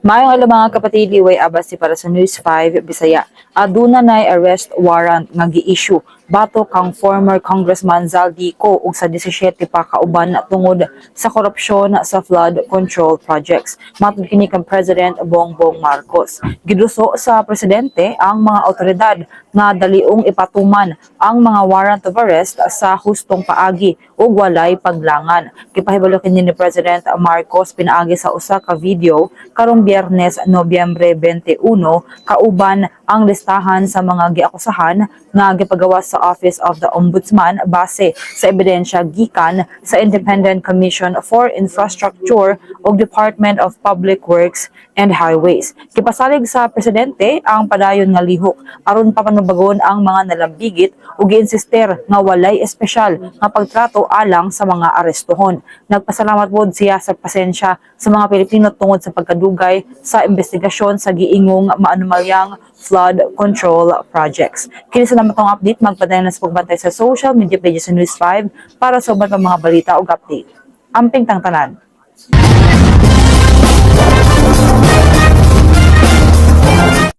Mayong alam mga kapatid, liway abasi para sa News 5 Bisaya. Aduna nay arrest warrant nga gi-issue bato kang former Congressman Zaldi Ko ug sa 17 pa kauban na tungod sa korupsyon sa flood control projects. Matud kini kang President Bongbong Marcos. Giduso sa presidente ang mga otoridad nga daliong ipatuman ang mga warrant of arrest sa hustong paagi ug walay paglangan. Gipahibalo kini ni President Marcos pinaagi sa usa ka video karong Biyernes, Nobyembre 21 kauban ang listahan sa mga giakusahan nga gipagawa sa Office of the Ombudsman base sa ebidensya gikan sa Independent Commission for Infrastructure ug Department of Public Works and Highways. Kipasalig sa presidente ang padayon nga lihok aron papanubagon ang mga nalambigit ug giinsister nga walay espesyal nga pagtrato alang sa mga arestohon. Nagpasalamat pod siya sa pasensya sa mga Pilipino tungod sa pagkadugay sa investigasyon sa giingong maanumalyang flood control projects. Kini sa naman tong update, magpadayon na sa pagbantay sa social media pages sa News 5 para sa uban mga balita ug update. Amping tang tanan.